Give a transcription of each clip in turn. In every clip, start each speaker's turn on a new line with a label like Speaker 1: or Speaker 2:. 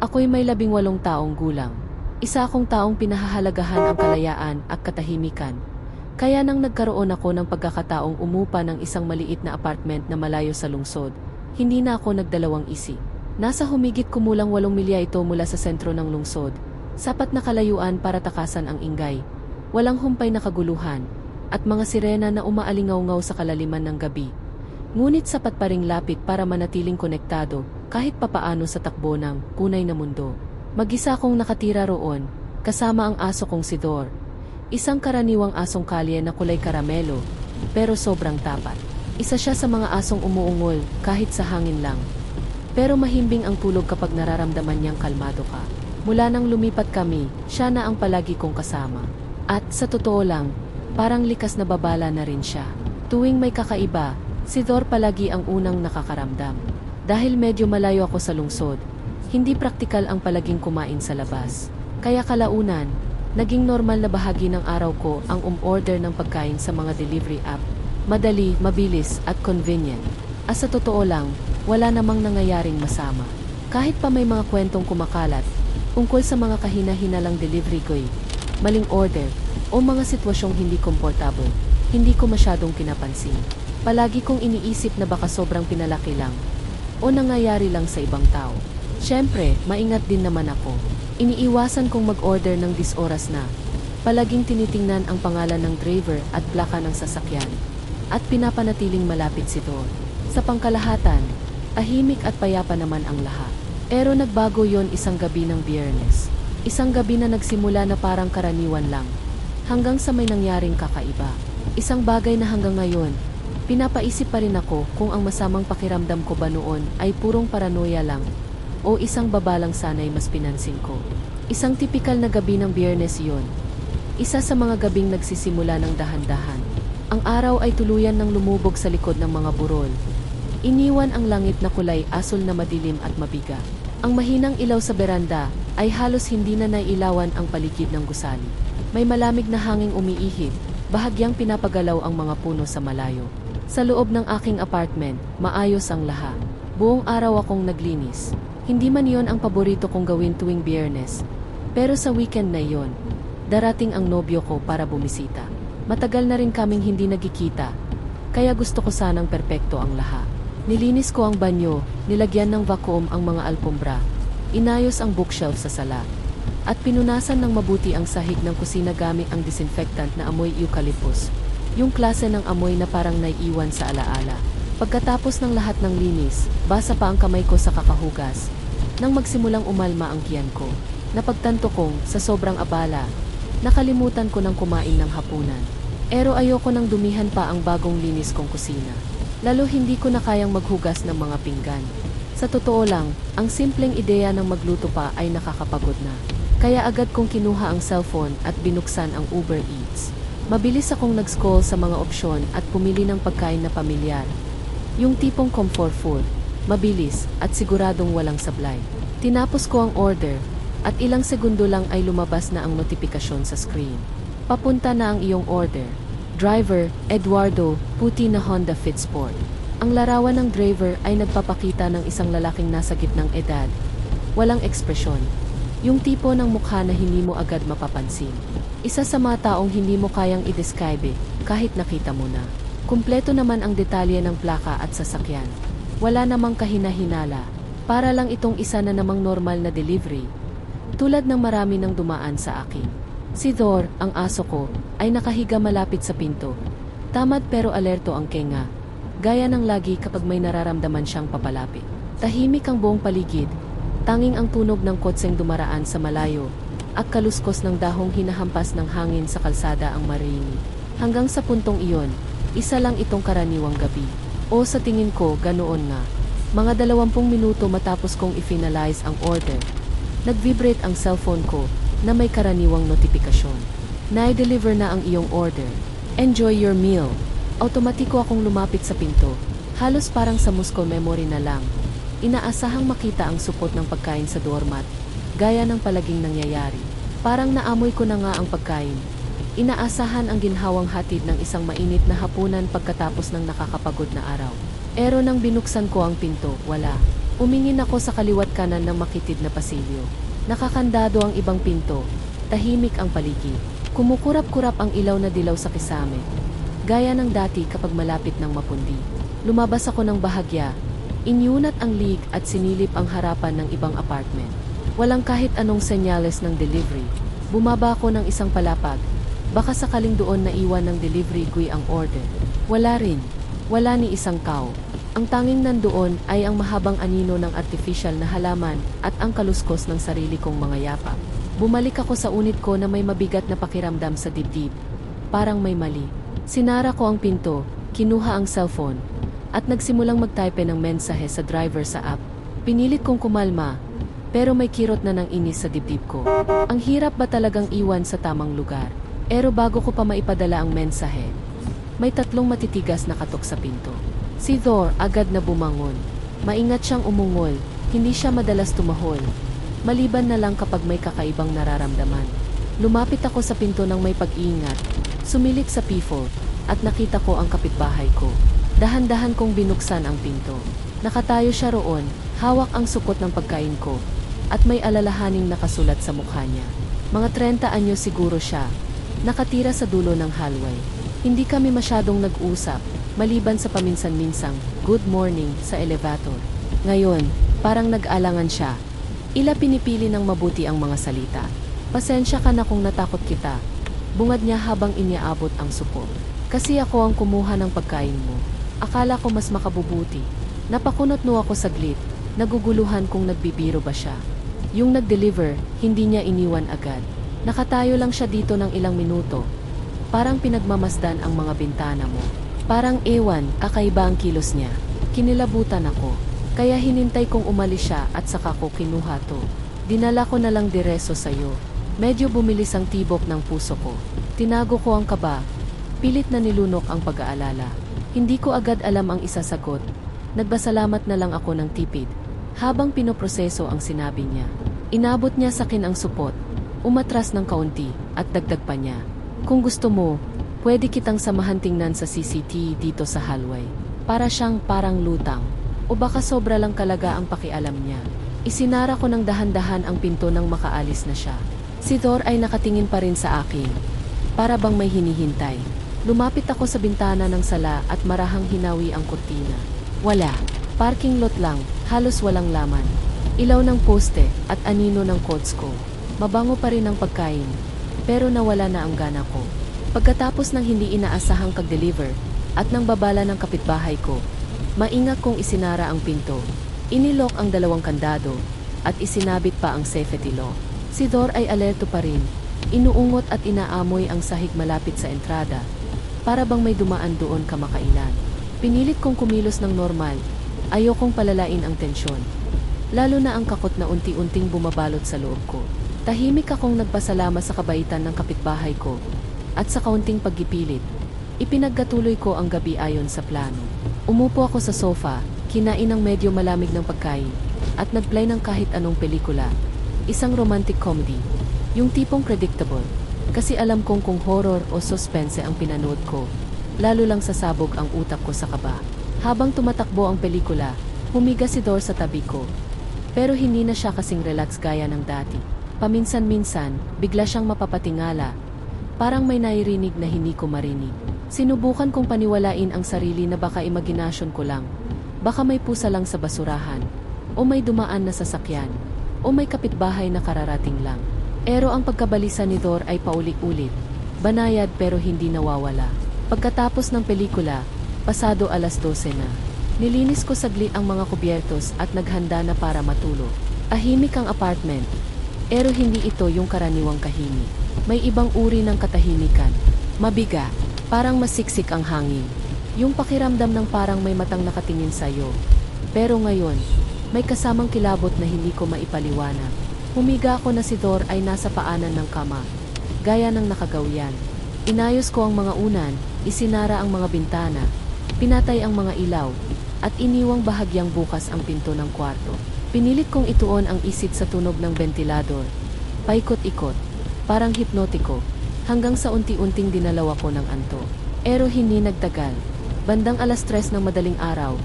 Speaker 1: Ako'y may labing walong taong gulang. Isa akong taong pinahahalagahan ang kalayaan at katahimikan. Kaya nang nagkaroon ako ng pagkakataong umupa ng isang maliit na apartment na malayo sa lungsod, hindi na ako nagdalawang isip. Nasa humigit kumulang walong milya ito mula sa sentro ng lungsod. Sapat na kalayuan para takasan ang ingay. Walang humpay na kaguluhan. At mga sirena na umaalingaw-ngaw sa kalaliman ng gabi. Ngunit sapat pa ring lapit para manatiling konektado kahit papaano sa takbo ng kunay na mundo. Mag-isa akong nakatira roon, kasama ang aso kong si Dor. Isang karaniwang asong kalye na kulay karamelo, pero sobrang tapat. Isa siya sa mga asong umuungol kahit sa hangin lang. Pero mahimbing ang tulog kapag nararamdaman niyang kalmado ka. Mula nang lumipat kami, siya na ang palagi kong kasama. At sa totoo lang, parang likas na babala na rin siya. Tuwing may kakaiba, si Thor palagi ang unang nakakaramdam. Dahil medyo malayo ako sa lungsod, hindi praktikal ang palaging kumain sa labas. Kaya kalaunan, naging normal na bahagi ng araw ko ang umorder ng pagkain sa mga delivery app. Madali, mabilis at convenient. As sa totoo lang, wala namang nangyayaring masama. Kahit pa may mga kwentong kumakalat, tungkol sa mga kahina-hinalang delivery ko'y, maling order, o mga sitwasyong hindi komportable, hindi ko masyadong pinapansin. Palagi kong iniisip na baka sobrang pinalaki lang, o nangyayari lang sa ibang tao. Siyempre, maingat din naman ako. Iniiwasan kong mag-order ng disoras na. Palaging tinitingnan ang pangalan ng driver at plaka ng sasakyan. At pinapanatiling malapit si Thor. Sa pangkalahatan, tahimik at payapa naman ang lahat. Pero nagbago yon isang gabi ng biyernes. Isang gabi na nagsimula na parang karaniwan lang. Hanggang sa may nangyaring kakaiba. Isang bagay na hanggang ngayon, pinapaisip pa rin ako kung ang masamang pakiramdam ko ba noon ay purong paranoia lang o isang babalang sanay mas pinansin ko. Isang tipikal na gabi ng biyernes yon. Isa sa mga gabing nagsisimula ng dahan-dahan. Ang araw ay tuluyan ng lumubog sa likod ng mga burol. Iniwan ang langit na kulay asol na madilim at mabiga. Ang mahinang ilaw sa beranda ay halos hindi na nailawan ang paligid ng gusali. May malamig na hanging umiihip, bahagyang pinapagalaw ang mga puno sa malayo. Sa loob ng aking apartment, maayos ang lahat. Buong araw akong naglinis. Hindi man yon ang paborito kong gawin tuwing biyernes. Pero sa weekend na yon, darating ang nobyo ko para bumisita. Matagal na rin kaming hindi nagkikita, kaya gusto ko sanang perpekto ang lahat. Nilinis ko ang banyo, nilagyan ng vacuum ang mga alpombra, inayos ang bookshelf sa sala, at pinunasan ng mabuti ang sahig ng kusina gamit ang disinfectant na amoy eucalyptus. Yung klase ng amoy na parang naiiwan sa alaala. Pagkatapos ng lahat ng linis, basa pa ang kamay ko sa kakahugas. Nang magsimulang umalma ang kiyan ko, napagtanto kong, sa sobrang abala, nakalimutan ko ng kumain ng hapunan. Pero ayoko nang dumihan pa ang bagong linis kong kusina. Lalo hindi ko na kayang maghugas ng mga pinggan. Sa totoo lang, ang simpleng ideya ng magluto pa ay nakakapagod na. Kaya agad kong kinuha ang cellphone at binuksan ang Uber Eats. Mabilis akong nag-scroll sa mga opsyon at pumili ng pagkain na pamilyar. Yung tipong comfort food, mabilis at siguradong walang sablay. Tinapos ko ang order at ilang segundo lang ay lumabas na ang notifikasyon sa screen. Papunta na ang iyong order. Driver, Eduardo, puti na Honda Fit Sport. Ang larawan ng driver ay nagpapakita ng isang lalaking nasa gitnang edad. Walang ekspresyon. Yung tipo ng mukha na hindi mo agad mapapansin. Isa sa mga taong hindi mo kayang i-describe eh, kahit nakita mo na. Kumpleto naman ang detalye ng plaka at sasakyan. Wala namang kahina-hinala. Para lang itong isa na namang normal na delivery. Tulad ng marami ng dumaan sa akin. Si Thor, ang aso ko, ay nakahiga malapit sa pinto. Tamad pero alerto ang kenga. Gaya ng lagi kapag may nararamdaman siyang papalapit. Tahimik ang buong paligid. Tanging ang tunog ng kotseng dumaraan sa malayo. At kaluskos ng dahong hinahampas ng hangin sa kalsada ang marinig. Hanggang sa puntong iyon, isa lang itong karaniwang gabi. O sa tingin ko, ganoon nga. Mga dalawampung minuto matapos kong i-finalize ang order, nag-vibrate ang cellphone ko na may karaniwang notifikasyon. Na-deliver na ang iyong order. Enjoy your meal. Automatiko akong lumapit sa pinto. Halos parang sa muscle memory na lang. Inaasahang makita ang supot ng pagkain sa doormat, gaya ng palaging nangyayari. Parang naamoy ko na nga ang pagkain. Inaasahan ang ginhawang hatid ng isang mainit na hapunan pagkatapos ng nakakapagod na araw. Pero nang binuksan ko ang pinto, wala. Umingin ako sa kaliwat kanan ng makitid na pasilyo. Nakakandado ang ibang pinto. Tahimik ang paligid. Kumukurap-kurap ang ilaw na dilaw sa kisame. Gaya ng dati kapag malapit ng mapundi. Lumabas ako ng bahagya. Inyunat ang lig at sinilip ang harapan ng ibang apartment. Walang kahit anong senyales ng delivery. Bumaba ako ng isang palapag. Baka sakaling doon na iwan ng delivery guy ang order. Wala rin. Wala ni isang tao. Ang tanging nandoon ay ang mahabang anino ng artificial na halaman at ang kaluskos ng sarili kong mga yapak. Bumalik ako sa unit ko na may mabigat na pakiramdam sa dibdib. Parang may mali. Sinara ko ang pinto, kinuha ang cellphone, at nagsimulang magtype ng mensahe sa driver sa app. Pinilit kong kumalma, pero may kirot na ng inis sa dibdib ko. Ang hirap ba talagang iwan sa tamang lugar? Pero bago ko pa maipadala ang mensahe, may tatlong matitigas na katok sa pinto. Si Thor agad na bumangon. Maingat siyang umungol, hindi siya madalas tumahol. Maliban na lang kapag may kakaibang nararamdaman. Lumapit ako sa pinto ng may pag-iingat, sumilip sa pifo, at nakita ko ang kapitbahay ko. Dahan-dahan kong binuksan ang pinto. Nakatayo siya roon, hawak ang sukot ng pagkain ko, at may alalahaning nakasulat sa mukha niya. Mga 30 anyo siguro siya, nakatira sa dulo ng hallway. Hindi kami masyadong nag-usap, maliban sa paminsan-minsang good morning sa elevator. Ngayon, parang nag-alangan siya. Ila pinipili ng mabuti ang mga salita. Pasensya ka na kung natakot kita. Bungad niya habang iniaabot ang supo. Kasi ako ang kumuha ng pagkain mo. Akala ko mas makabubuti. Napakunot no ako saglit. Naguguluhan kung nagbibiro ba siya. Yung nag-deliver, hindi niya iniwan agad. Nakatayo lang siya dito ng ilang minuto. Parang pinagmamasdan ang mga bintana mo. Parang ewan, kakaiba ang kilos niya. Kinilabutan ako. Kaya hinintay kong umalis siya at saka ko kinuha to. Dinala ko na lang direso sa'yo. Medyo bumilis ang tibok ng puso ko. Tinago ko ang kaba. Pilit na nilunok ang pag-aalala. Hindi ko agad alam ang isasagot. Nagbasalamat na lang ako ng tipid. Habang pinoproseso ang sinabi niya. Inabot niya sa akin ang supot. Umatras ng kaunti at dagdag pa niya. Kung gusto mo, pwede kitang samahan tingnan sa CCTV dito sa hallway. Para siyang parang lutang. O baka sobra lang kalaga ang pakialam niya. Isinara ko ng dahan-dahan ang pinto nang makaalis na siya. Si Thor ay nakatingin pa rin sa akin. Para bang may hinihintay. Lumapit ako sa bintana ng sala at marahang hinawi ang kurtina. Wala. Parking lot lang, halos walang laman. Ilaw ng poste at anino ng coats ko. Mabango pa rin ang pagkain, pero nawala na ang gana ko. Pagkatapos ng hindi inaasahang kag-deliver at nang babala ng kapitbahay ko, maingat kong isinara ang pinto. Inilok ang dalawang kandado at isinabit pa ang safety lock. Si Dor ay alerto pa rin. Inuungot at inaamoy ang sahig malapit sa entrada. Para bang may dumaan doon kamakailan. Pinilit kong kumilos ng normal. Ayokong palalain ang tensyon. Lalo na ang kakot na unti-unting bumabalot sa loob ko. Tahimik akong nagpasalamat sa kabaitan ng kapitbahay ko at sa kaunting paggipilit. Ipinagkatuloy ko ang gabi ayon sa plano. Umupo ako sa sofa, kinain ng medyo malamig ng pagkain, at nagplay ng kahit anong pelikula. Isang romantic comedy. Yung tipong predictable. Kasi alam kong kung horror o suspense ang pinanood ko, lalo lang sasabog ang utak ko sa kaba. Habang tumatakbo ang pelikula, humiga si Dor sa tabi ko. Pero hindi na siya kasing relax gaya ng dati. Paminsan-minsan, bigla siyang mapapatingala. Parang may nairinig na hindi ko marinig. Sinubukan kong paniwalain ang sarili na baka imaginasyon ko lang. Baka may pusa lang sa basurahan. O may dumaan na sasakyan. O may kapitbahay na kararating lang. Pero ang pagkabalisa ni Dor ay paulit-ulit. Banayad pero hindi nawawala. Pagkatapos ng pelikula, pasado alas 12 na. Nilinis ko saglit ang mga kubyertos at naghanda na para matulog. Ahimik ang apartment. Pero hindi ito yung karaniwang kahimik. May ibang uri ng katahimikan. Mabiga, parang masiksik ang hangin. Yung pakiramdam ng parang may matang nakatingin sa'yo. Pero ngayon, may kasamang kilabot na hindi ko maipaliwanag. Humiga ako na si Dor ay nasa paanan ng kama, gaya ng nakagawyan. Inayos ko ang mga unan, isinara ang mga bintana, pinatay ang mga ilaw, at iniwang bahagyang bukas ang pinto ng kwarto. Pinilit kong ituon ang isid sa tunog ng ventilador. Paikot-ikot, parang hipnotiko, hanggang sa unti-unting dinalaw ako ng anto. Pero hindi nagtagal. Bandang alas tres ng madaling araw,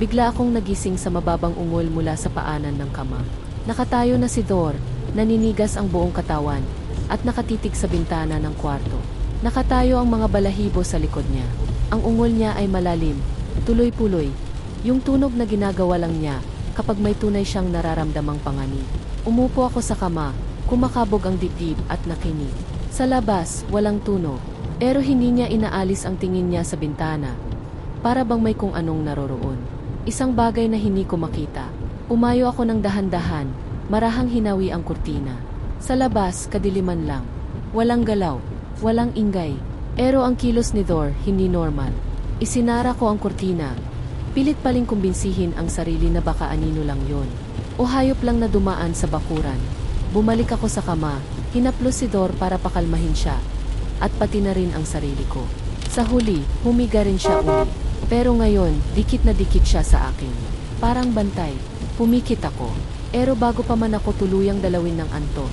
Speaker 1: Bigla akong nagising sa mababang ungol mula sa paanan ng kama. Nakatayo na si Dor, naninigas ang buong katawan, at nakatitig sa bintana ng kwarto. Nakatayo ang mga balahibo sa likod niya. Ang ungol niya ay malalim, tuloy-puloy. Yung tunog na ginagawa lang niya kapag may tunay siyang nararamdamang panganib. Umupo ako sa kama, kumakabog ang dibdib at nakinig. Sa labas, walang tunog. Pero hindi niya inaalis ang tingin niya sa bintana. Para bang may kung anong naroroon. Isang bagay na hindi ko makita. Umayo ako ng dahan-dahan, marahang hinawi ang kurtina. Sa labas, kadiliman lang. Walang galaw, walang ingay. Pero ang kilos ni Thor, hindi normal. Isinara ko ang kurtina. Pilit paling kumbinsihin ang sarili na baka anino lang yon. O hayop lang na dumaan sa bakuran. Bumalik ako sa kama, hinaplos si Dor para pakalmahin siya. At pati na rin ang sarili ko. Sa huli, humiga rin siya uli. Pero ngayon, dikit na dikit siya sa akin. Parang bantay. Pumikit ako. Pero bago pa man ako tuluyang dalawin ng anto,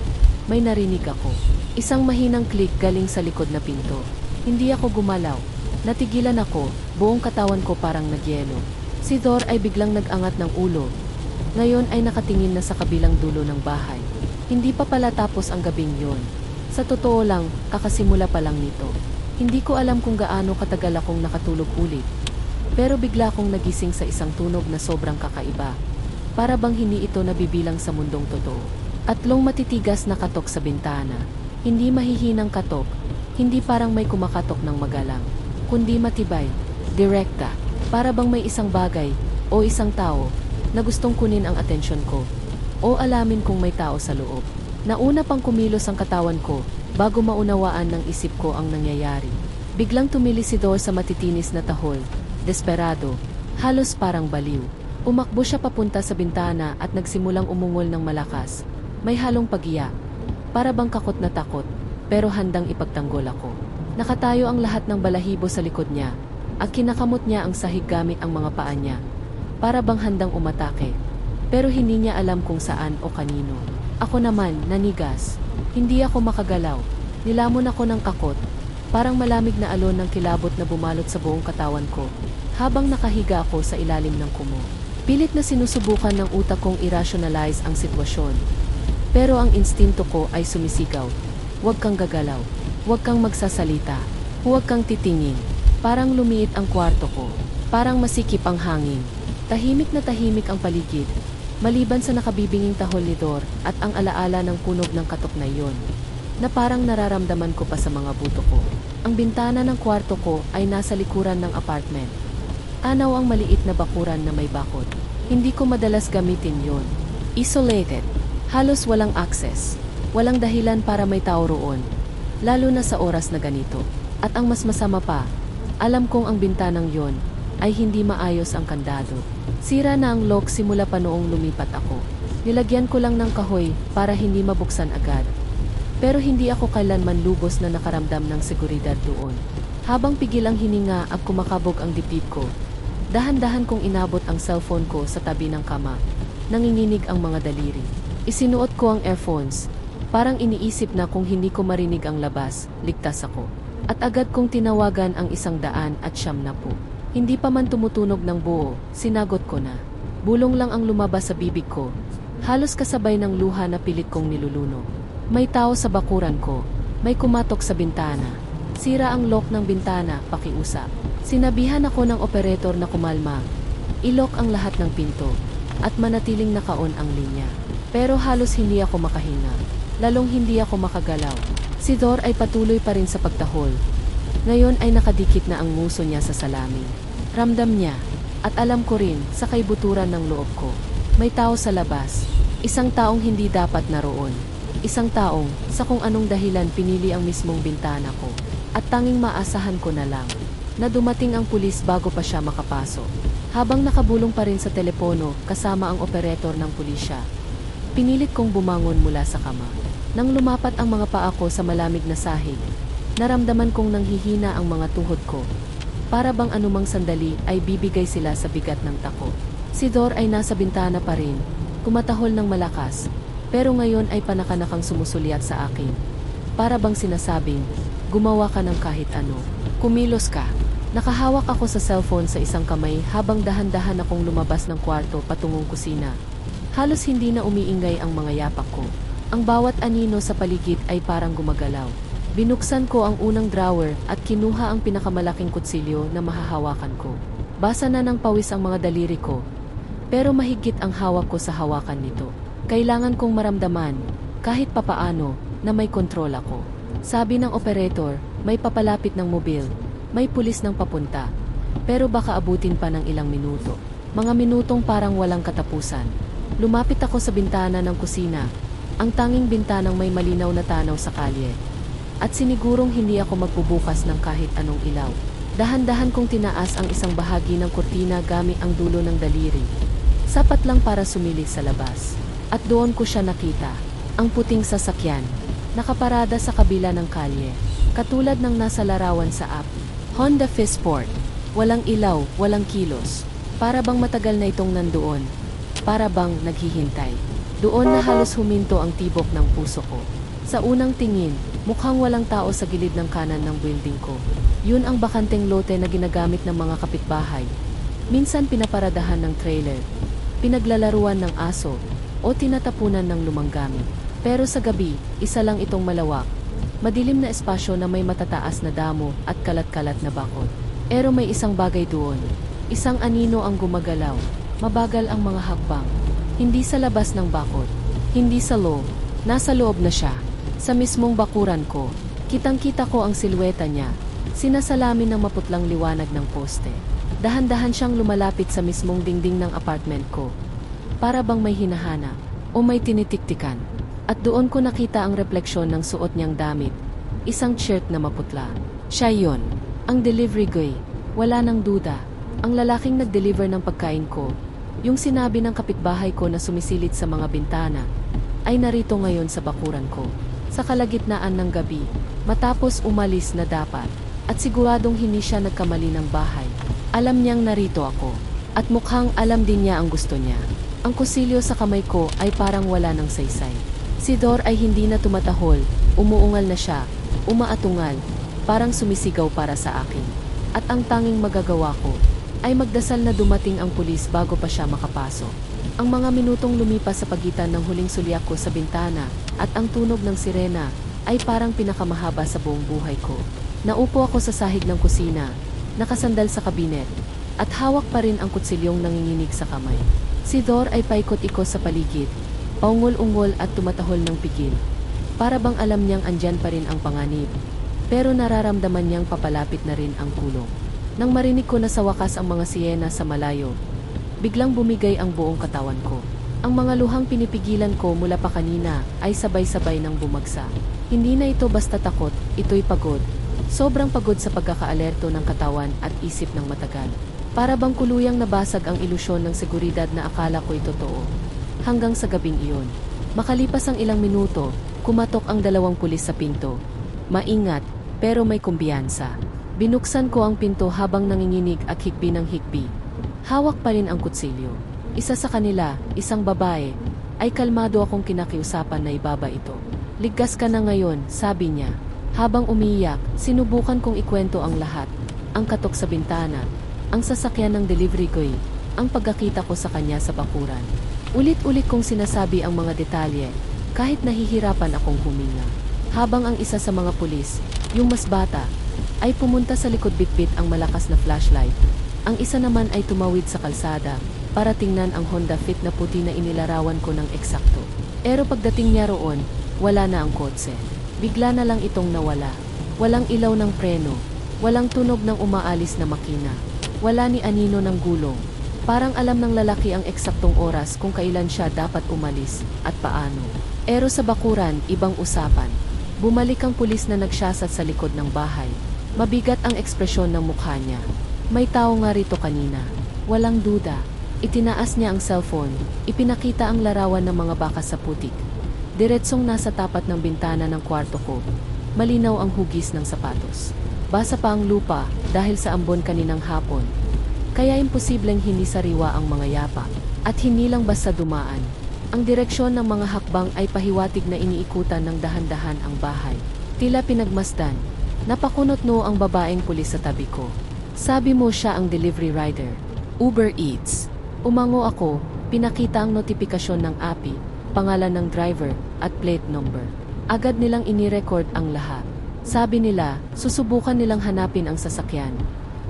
Speaker 1: may narinig ako. Isang mahinang click galing sa likod na pinto. Hindi ako gumalaw. Natigilan ako, buong katawan ko parang nagyelo. Si Thor ay biglang nag-angat ng ulo. Ngayon ay nakatingin na sa kabilang dulo ng bahay. Hindi pa pala tapos ang gabing yon. Sa totoo lang, kakasimula pa lang nito. Hindi ko alam kung gaano katagal akong nakatulog ulit. Pero bigla akong nagising sa isang tunog na sobrang kakaiba. Para bang hindi ito nabibilang sa mundong totoo. Atlong matitigas na katok sa bintana. Hindi mahihinang katok. Hindi parang may kumakatok ng magalang. Kundi matibay. Direkta. Para bang may isang bagay o isang tao na gustong kunin ang atensyon ko. O alamin kung may tao sa loob. Nauna pang kumilos ang katawan ko bago maunawaan ng isip ko ang nangyayari. Biglang tumili si Dor sa matitinis na tahol. Desperado. Halos parang baliw. Umakbo siya papunta sa bintana at nagsimulang umungol ng malakas. May halong pagiya. Para bang kakot na takot, pero handang ipagtanggol ako. Nakatayo ang lahat ng balahibo sa likod niya, at kinakamot niya ang sahig gamit ang mga paa niya. Para bang handang umatake. Pero hindi niya alam kung saan o kanino. Ako naman, nanigas. Hindi ako makagalaw. Nilamon ako ng kakot. Parang malamig na alon ng kilabot na bumalot sa buong katawan ko. Habang nakahiga ako sa ilalim ng kumo. Pilit na sinusubukan ng utak kong i-rationalize ang sitwasyon. Pero ang instinto ko ay sumisigaw. Huwag kang gagalaw. Huwag kang magsasalita. Huwag kang titingin. Parang lumiit ang kwarto ko. Parang masikip ang hangin. Tahimik na tahimik ang paligid. Maliban sa nakabibinging tahol ni Dor at ang alaala ng punog ng katok na iyon, na parang nararamdaman ko pa sa mga buto ko. Ang bintana ng kwarto ko ay nasa likuran ng apartment. Tanaw ang maliit na bakuran na may bakod. Hindi ko madalas gamitin yon. Isolated. Halos walang access. Walang dahilan para may tao roon. Lalo na sa oras na ganito. At ang mas masama pa, alam kong ang bintanang yon ay hindi maayos ang kandado. Sira na ang lock simula pa noong lumipat ako. Nilagyan ko lang ng kahoy para hindi mabuksan agad. Pero hindi ako kailanman lubos na nakaramdam ng seguridad doon. Habang pigil ang hininga at kumakabog ang dibdib ko, dahan-dahan kong inabot ang cellphone ko sa tabi ng kama. Nanginginig ang mga daliri. Isinuot ko ang earphones. Parang iniisip na kung hindi ko marinig ang labas, ligtas ako. At agad kong tinawagan ang isang daan at siyam na po. Hindi pa man tumutunog ng buo, sinagot ko na. Bulong lang ang lumabas sa bibig ko. Halos kasabay ng luha na pilit kong niluluno. May tao sa bakuran ko. May kumatok sa bintana. Sira ang lock ng bintana, pakiusap. Sinabihan ako ng operator na kumalma. Ilok ang lahat ng pinto. At manatiling nakaon ang linya. Pero halos hindi ako makahinga. Lalong hindi ako makagalaw. Si Dor ay patuloy pa rin sa pagtahol. Ngayon ay nakadikit na ang muso niya sa salamin. Ramdam niya, at alam ko rin sa kaibuturan ng loob ko. May tao sa labas, isang taong hindi dapat naroon. Isang taong, sa kung anong dahilan pinili ang mismong bintana ko. At tanging maasahan ko na lang, na dumating ang pulis bago pa siya makapasok. Habang nakabulong pa rin sa telepono kasama ang operator ng pulisya, pinilit kong bumangon mula sa kama. Nang lumapat ang mga paa ko sa malamig na sahig, Naramdaman kong nanghihina ang mga tuhod ko. Para bang anumang sandali ay bibigay sila sa bigat ng tako. Si Dor ay nasa bintana pa rin, kumatahol ng malakas, pero ngayon ay panakanakang sumusulyat sa akin. Para bang sinasabing, gumawa ka ng kahit ano. Kumilos ka. Nakahawak ako sa cellphone sa isang kamay habang dahan-dahan akong lumabas ng kwarto patungong kusina. Halos hindi na umiingay ang mga yapak ko. Ang bawat anino sa paligid ay parang gumagalaw. Binuksan ko ang unang drawer at kinuha ang pinakamalaking kutsilyo na mahahawakan ko. Basa na ng pawis ang mga daliri ko. Pero mahigit ang hawak ko sa hawakan nito. Kailangan kong maramdaman, kahit papaano, na may kontrol ako. Sabi ng operator, may papalapit ng mobil, may pulis ng papunta. Pero baka abutin pa ng ilang minuto. Mga minutong parang walang katapusan. Lumapit ako sa bintana ng kusina, ang tanging bintanang may malinaw na tanaw sa kalye. At sinigurong hindi ako magbubukas ng kahit anong ilaw. Dahan-dahan kong tinaas ang isang bahagi ng kurtina gamit ang dulo ng daliri. Sapat lang para sumilip sa labas. At doon ko siya nakita, ang puting sasakyan, nakaparada sa kabila ng kalye, katulad ng nasa larawan sa app. Honda Fisport. Walang ilaw, walang kilos. Para bang matagal na itong nandoon. Para bang naghihintay. Doon na halos huminto ang tibok ng puso ko. Sa unang tingin, mukhang walang tao sa gilid ng kanan ng building ko. Yun ang bakanteng lote na ginagamit ng mga kapitbahay. Minsan pinaparadahan ng trailer, pinaglalaruan ng aso, o tinatapunan ng lumang gamit. Pero sa gabi, isa lang itong malawak. Madilim na espasyo na may matataas na damo at kalat-kalat na bakod. Pero may isang bagay doon. Isang anino ang gumagalaw. Mabagal ang mga hakbang. Hindi sa labas ng bakod. Hindi sa loob. Nasa loob na siya. Sa mismong bakuran ko. Kitang-kita ko ang silweta niya. Sinasalamin ng maputlang liwanag ng poste. Dahan-dahan siyang lumalapit sa mismong dingding ng apartment ko. Para bang may hinahanap o may tinitiktikan. At doon ko nakita ang refleksyon ng suot niyang damit. Isang shirt na maputla. Siya yon. Ang delivery guy. Wala nang duda. Ang lalaking nag-deliver ng pagkain ko. Yung sinabi ng kapitbahay ko na sumisilid sa mga bintana. Ay narito ngayon sa bakuran ko. Sa kalagitnaan ng gabi. Matapos umalis na dapat. At siguradong hindi siya nagkamali ng bahay. Alam niyang narito ako. At mukhang alam din niya ang gusto niya. Ang kusilyo sa kamay ko ay parang wala ng saysay. Si Dor ay hindi na tumatahol, umuungal na siya, umaatungal, parang sumisigaw para sa akin. At ang tanging magagawa ko ay magdasal na dumating ang pulis bago pa siya makapasok. Ang mga minutong lumipas sa pagitan ng huling sulyak ko sa bintana at ang tunog ng sirena ay parang pinakamahaba sa buong buhay ko. Naupo ako sa sahig ng kusina, nakasandal sa kabinet, at hawak pa rin ang kutsilyong nanginginig sa kamay. Si Dor ay paikot-ikot sa paligid, paungol-ungol at tumatahol ng pigil. Para bang alam niyang andyan pa rin ang panganib. Pero nararamdaman niyang papalapit na rin ang kulong. Nang marinig ko na sa wakas ang mga siyena sa malayo, biglang bumigay ang buong katawan ko. Ang mga luhang pinipigilan ko mula pa kanina ay sabay-sabay nang bumagsak. Hindi na ito basta takot, ito'y pagod. Sobrang pagod sa pagkakaalerto ng katawan at isip ng matagal. Para bang kuluyang nabasag ang ilusyon ng seguridad na akala ko'y totoo. Hanggang sa gabing iyon. Makalipas ang ilang minuto, kumatok ang dalawang pulis sa pinto. Maingat, pero may kumbiyansa. Binuksan ko ang pinto habang nanginginig at hikbi ng hikbi. Hawak pa rin ang kutsilyo. Isa sa kanila, isang babae, ay kalmado akong kinakiusapan na ibaba ito. Ligtas ka na ngayon, sabi niya. Habang umiiyak, sinubukan kong ikwento ang lahat. Ang katok sa bintana, ang sasakyan ng delivery guy, ang pagkakita ko sa kanya sa bakuran. Ulit-ulit kong sinasabi ang mga detalye, kahit nahihirapan akong huminga. Habang ang isa sa mga pulis, yung mas bata, ay pumunta sa likod bitbit ang malakas na flashlight. Ang isa naman ay tumawid sa kalsada para tingnan ang Honda Fit na puti na inilarawan ko ng eksakto. Pero pagdating niya roon, wala na ang kotse. Bigla na lang itong nawala. Walang ilaw ng preno, walang tunog ng umaalis na makina, wala ni anino ng gulong. Parang alam ng lalaki ang eksaktong oras kung kailan siya dapat umalis at paano. Pero sa bakuran, ibang usapan. Bumalik ang pulis na nagsasat sa likod ng bahay. Mabigat ang ekspresyon ng mukha niya. May tao nga rito kanina. Walang duda. Itinaas niya ang cellphone. Ipinakita ang larawan ng mga baka sa putik. Diretsong nasa tapat ng bintana ng kwarto ko. Malinaw ang hugis ng sapatos. Basa pa ang lupa dahil sa ambon kaninang hapon. Kaya imposibleng hindi sariwa ang mga yapa. At hindi lang basta dumaan. Ang direksyon ng mga hakbang ay pahiwatig na iniikutan ng dahan-dahan ang bahay. Tila pinagmasdan. Napakunot no ang babaeng pulis sa tabi ko. Sabi mo siya ang delivery rider. Uber Eats. Umango ako, pinakita ang notifikasyon ng API, pangalan ng driver, at plate number. Agad nilang inirecord ang lahat. Sabi nila, susubukan nilang hanapin ang sasakyan.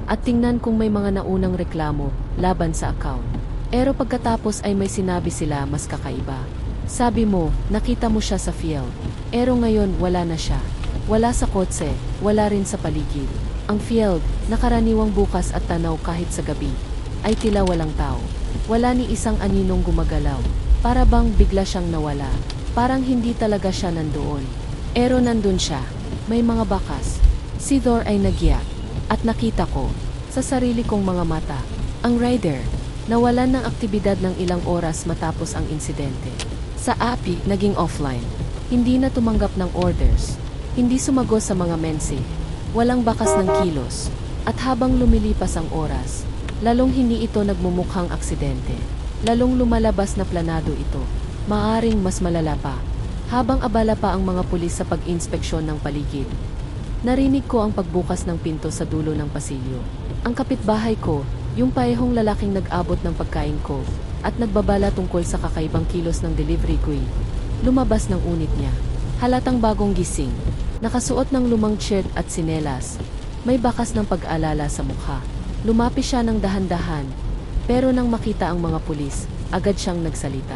Speaker 1: At tingnan kung may mga naunang reklamo laban sa account. Pero pagkatapos ay may sinabi sila mas kakaiba. Sabi mo, nakita mo siya sa field. Pero ngayon wala na siya. Wala sa kotse, wala rin sa paligid. Ang field, nakaraniwang bukas at tanaw kahit sa gabi, ay tila walang tao. Wala ni isang aninong gumagalaw. Para bang bigla siyang nawala. Parang hindi talaga siya nandoon. Pero nandun siya. May mga bakas. Si Thor ay nagyak. At nakita ko, sa sarili kong mga mata, ang rider, nawalan ng aktibidad ng ilang oras matapos ang insidente. Sa API, naging offline. Hindi na tumanggap ng orders. Hindi sumagot sa mga mensi. Walang bakas ng kilos. At habang lumilipas ang oras, lalong hindi ito nagmumukhang aksidente. Lalong lumalabas na planado ito. Maaring mas malala pa. Habang abala pa ang mga pulis sa pag-inspeksyon ng paligid, Narinig ko ang pagbukas ng pinto sa dulo ng pasilyo. Ang kapitbahay ko, yung paehong lalaking nag-abot ng pagkain ko, at nagbabala tungkol sa kakaibang kilos ng delivery queen. Lumabas ng unit niya. Halatang bagong gising. Nakasuot ng lumang shirt at sinelas. May bakas ng pag-alala sa mukha. Lumapi siya ng dahan-dahan. Pero nang makita ang mga pulis, agad siyang nagsalita.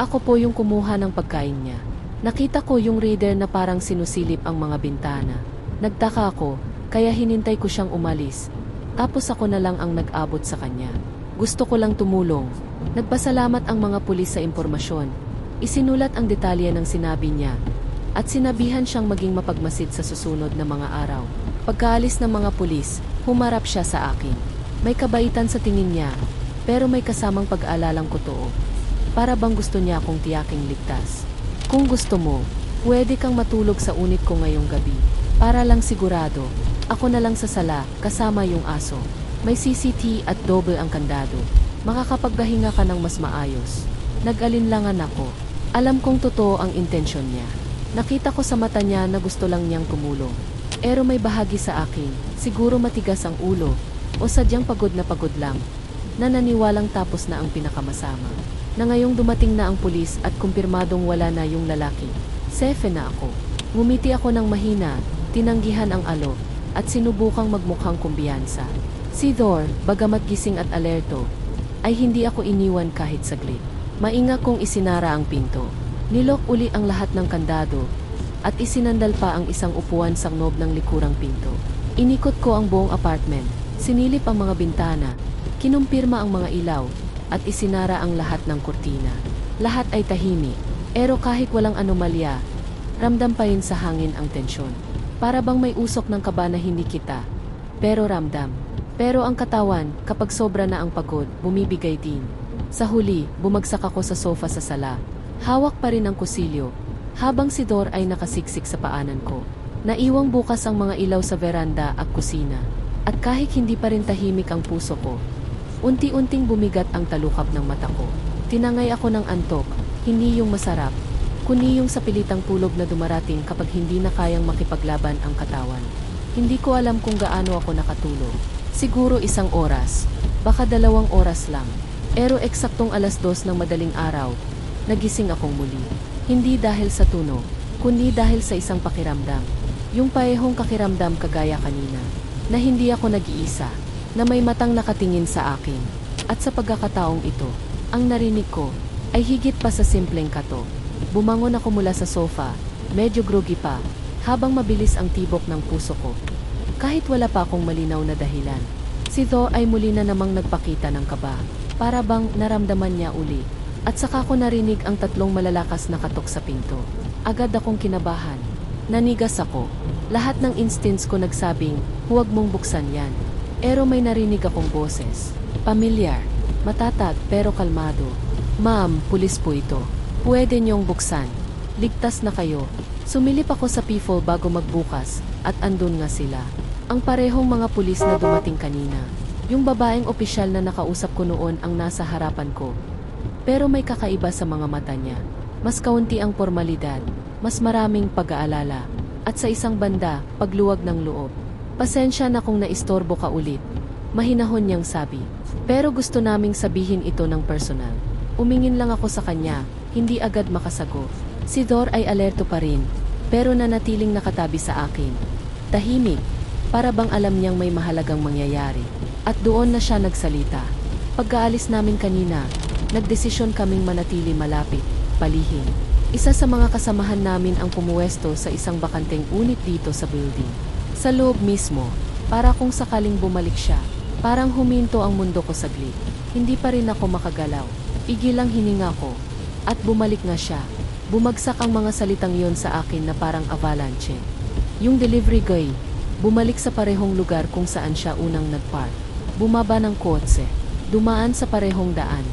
Speaker 1: Ako po yung kumuha ng pagkain niya. Nakita ko yung raider na parang sinusilip ang mga bintana. Nagtaka ako, kaya hinintay ko siyang umalis. Tapos ako na lang ang nag-abot sa kanya. Gusto ko lang tumulong. Nagpasalamat ang mga pulis sa impormasyon. Isinulat ang detalye ng sinabi niya. At sinabihan siyang maging mapagmasid sa susunod na mga araw. Pagkaalis ng mga pulis, humarap siya sa akin. May kabaitan sa tingin niya, pero may kasamang pag-aalalang totoo. Para bang gusto niya akong tiyaking ligtas. Kung gusto mo, pwede kang matulog sa unit ko ngayong gabi. Para lang sigurado, ako na lang sa sala kasama yung aso. May CCT at double ang kandado. Makakapagpahinga ka ng mas maayos. Nag-alinlangan ako. Alam kong totoo ang intensyon niya. Nakita ko sa mata niya na gusto lang niyang tumulong. Pero may bahagi sa akin, siguro matigas ang ulo, o sadyang pagod na pagod lang, na naniwalang tapos na ang pinakamasama. Na ngayong dumating na ang pulis at kumpirmadong wala na yung lalaki, sefe na ako. Ngumiti ako ng mahina, tinanggihan ang alo, at sinubukang magmukhang kumbiyansa. Si Thor, bagamat gising at alerto, ay hindi ako iniwan kahit saglit. Mainga kong isinara ang pinto. Nilok uli ang lahat ng kandado, at isinandal pa ang isang upuan sa knob ng likurang pinto. Inikot ko ang buong apartment, sinilip ang mga bintana, kinumpirma ang mga ilaw, at isinara ang lahat ng kurtina. Lahat ay tahimik, pero kahit walang anomalya, ramdam pa rin sa hangin ang tensyon. Para bang may usok ng kaba na hindi kita, pero ramdam. Pero ang katawan, kapag sobra na ang pagod, bumibigay din. Sa huli, bumagsak ako sa sofa sa sala. Hawak pa rin ang kusilyo, habang si Dor ay nakasiksik sa paanan ko. Naiwang bukas ang mga ilaw sa veranda at kusina. At kahit hindi pa rin tahimik ang puso ko, unti-unting bumigat ang talukap ng mata ko. Tinangay ako ng antok, hindi yung masarap, kundi yung sa pilitang tulog na dumarating kapag hindi na kayang makipaglaban ang katawan. Hindi ko alam kung gaano ako nakatulog. Siguro isang oras, baka dalawang oras lang. Pero eksaktong alas dos ng madaling araw, nagising akong muli. Hindi dahil sa tunog, kundi dahil sa isang pakiramdam. Yung paehong kakiramdam kagaya kanina, na hindi ako nag-iisa, na may matang nakatingin sa akin. At sa pagkakataong ito, ang narinig ko ay higit pa sa simpleng kato. Bumangon ako mula sa sofa, medyo groggy pa, habang mabilis ang tibok ng puso ko. Kahit wala pa akong malinaw na dahilan, si Tho ay muli na namang nagpakita ng kaba. Para bang naramdaman niya uli. At saka ko narinig ang tatlong malalakas na katok sa pinto. Agad akong kinabahan. Nanigas ako. Lahat ng instincts ko nagsabing, huwag mong buksan yan. Pero may narinig akong boses. Pamilyar, matatag pero kalmado. Ma'am, pulis po ito. Pwede niyong buksan. Ligtas na kayo. Sumilip ako sa PFOL bago magbukas at andun nga sila. Ang parehong mga pulis na dumating kanina. Yung babaeng opisyal na nakausap ko noon ang nasa harapan ko. Pero may kakaiba sa mga mata niya. Mas kaunti ang formalidad, mas maraming pag-aalala. At sa isang banda, pagluwag ng loob. Pasensya na kung naistorbo ka ulit. Mahinahon niyang sabi. Pero gusto naming sabihin ito ng personal. Umingin lang ako sa kanya, hindi agad makasagot. Si Dor ay alerto pa rin, pero nanatiling nakatabi sa akin. Tahimik, para bang alam niyang may mahalagang mangyayari. At doon na siya nagsalita. Pagkaalis namin kanina, nagdesisyon kaming manatili malapit, palihim. Isa sa mga kasamahan namin ang pumuwesto sa isang bakanteng unit dito sa building. Sa loob mismo, para kung sakaling bumalik siya, parang huminto ang mundo ko saglit. Hindi pa rin ako makagalaw. Igilang hininga ko. At bumalik nga siya. Bumagsak ang mga salitang yon sa akin na parang avalanche. Yung delivery guy, bumalik sa parehong lugar kung saan siya unang nagpark. Bumaba ng kotse, dumaan sa parehong daan,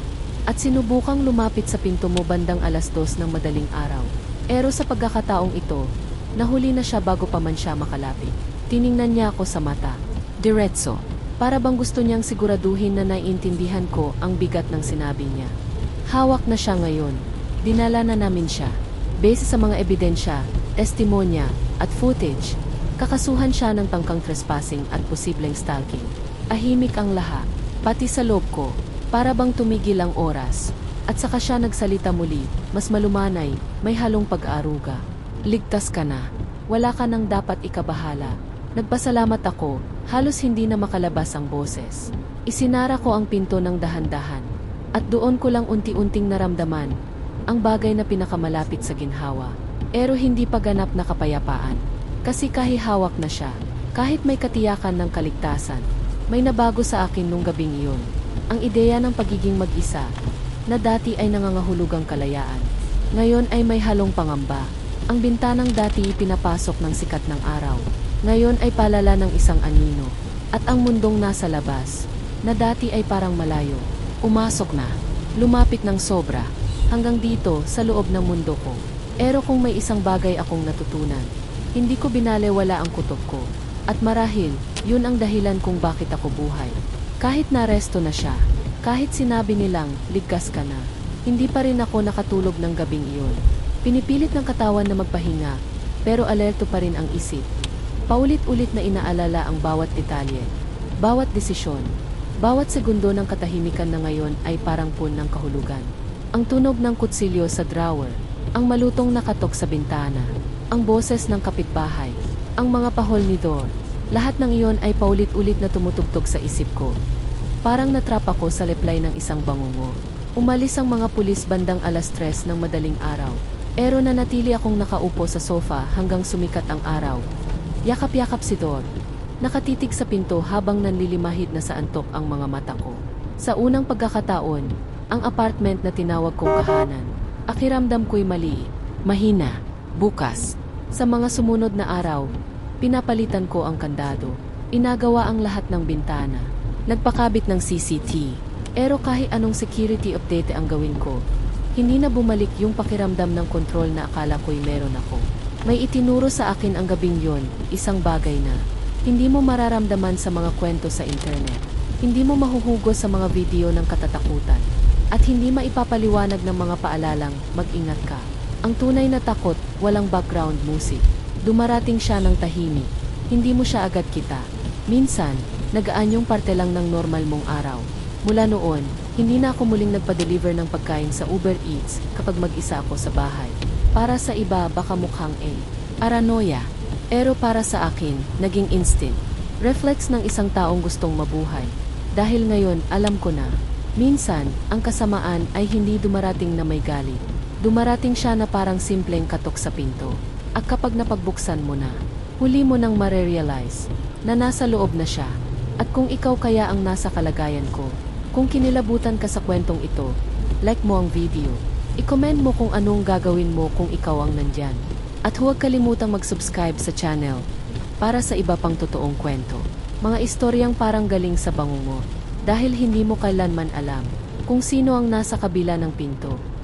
Speaker 1: at sinubukang lumapit sa pinto mo bandang alas dos ng madaling araw. Pero sa pagkakataong ito, nahuli na siya bago pa man siya makalapit. Tiningnan niya ako sa mata. Diretso. Para bang gusto niyang siguraduhin na naiintindihan ko ang bigat ng sinabi niya. Hawak na siya ngayon. Dinala na namin siya. Base sa mga ebidensya, testimonya, at footage, kakasuhan siya ng tangkang trespassing at posibleng stalking. Ahimik ang lahat, pati sa loob ko, para bang tumigil ang oras. At saka siya nagsalita muli, mas malumanay, may halong pag-aaruga. Ligtas ka na. Wala ka nang dapat ikabahala. Nagpasalamat ako, halos hindi na makalabas ang boses. Isinara ko ang pinto ng dahan-dahan. At doon ko lang unti-unting naramdaman ang bagay na pinakamalapit sa ginhawa. Pero hindi pa ganap na kapayapaan. Kasi kahihawak na siya, kahit may katiyakan ng kaligtasan, may nabago sa akin nung gabing iyon. Ang ideya ng pagiging mag-isa, na dati ay nangangahulugang kalayaan, ngayon ay may halong pangamba. Ang bintanang dati pinapasok ng sikat ng araw, ngayon ay palala ng isang anino. At ang mundong nasa labas, na dati ay parang malayo, umasok na, lumapit ng sobra, hanggang dito sa loob ng mundo ko. Pero kung may isang bagay akong natutunan, hindi ko binalewala ang kutob ko. At marahil, yun ang dahilan kung bakit ako buhay. Kahit naresto na siya, kahit sinabi nilang, ligkas ka na, hindi pa rin ako nakatulog ng gabing iyon. Pinipilit ng katawan na magpahinga, pero alerto pa rin ang isip. Paulit-ulit na inaalala ang bawat detalye, bawat desisyon, bawat segundo ng katahimikan na ngayon ay parang pun ng kahulugan. Ang tunog ng kutsilyo sa drawer, ang malutong nakatok sa bintana, ang boses ng kapitbahay, ang mga pahol ni Dor, lahat ng iyon ay paulit-ulit na tumutugtog sa isip ko. Parang natrap ako sa leplay ng isang bangungo. Umalis ang mga pulis bandang alas tres ng madaling araw. Pero nanatili akong nakaupo sa sofa hanggang sumikat ang araw. Yakap-yakap si Dor. Nakatitig sa pinto habang nanlilimahid na sa antok ang mga mata ko. Sa unang pagkakataon, ang apartment na tinawag kong kahanan, akiramdam ko'y mali, mahina, bukas. Sa mga sumunod na araw, pinapalitan ko ang kandado. Inagawa ang lahat ng bintana. Nagpakabit ng CCT. Pero kahit anong security update ang gawin ko, hindi na bumalik yung pakiramdam ng kontrol na akala ko'y meron ako. May itinuro sa akin ang gabing yon, isang bagay na hindi mo mararamdaman sa mga kwento sa internet. Hindi mo mahuhugos sa mga video ng katatakutan. At hindi maipapaliwanag ng mga paalalang mag-ingat ka. Ang tunay na takot, walang background music. Dumarating siya ng tahimik. Hindi mo siya agad kita. Minsan, nagaan yung parte lang ng normal mong araw. Mula noon, hindi na ako muling nagpa-deliver ng pagkain sa Uber Eats kapag mag-isa ako sa bahay. Para sa iba, baka mukhang A. Paranoia. Pero para sa akin, naging instinct. Reflex ng isang taong gustong mabuhay. Dahil ngayon, alam ko na, minsan, ang kasamaan ay hindi dumarating na may galit. Dumarating siya na parang simpleng katok sa pinto. At kapag napagbuksan mo na, huli mo nang marerealize na nasa loob na siya. At kung ikaw kaya ang nasa kalagayan ko, kung kinilabutan ka sa kwentong ito, like mo ang video. I-comment mo kung anong gagawin mo kung ikaw ang nandyan. At huwag kalimutang mag-subscribe sa channel para sa iba pang totoong kwento. Mga istoryang parang galing sa bangungo dahil hindi mo kailanman alam kung sino ang nasa kabila ng pinto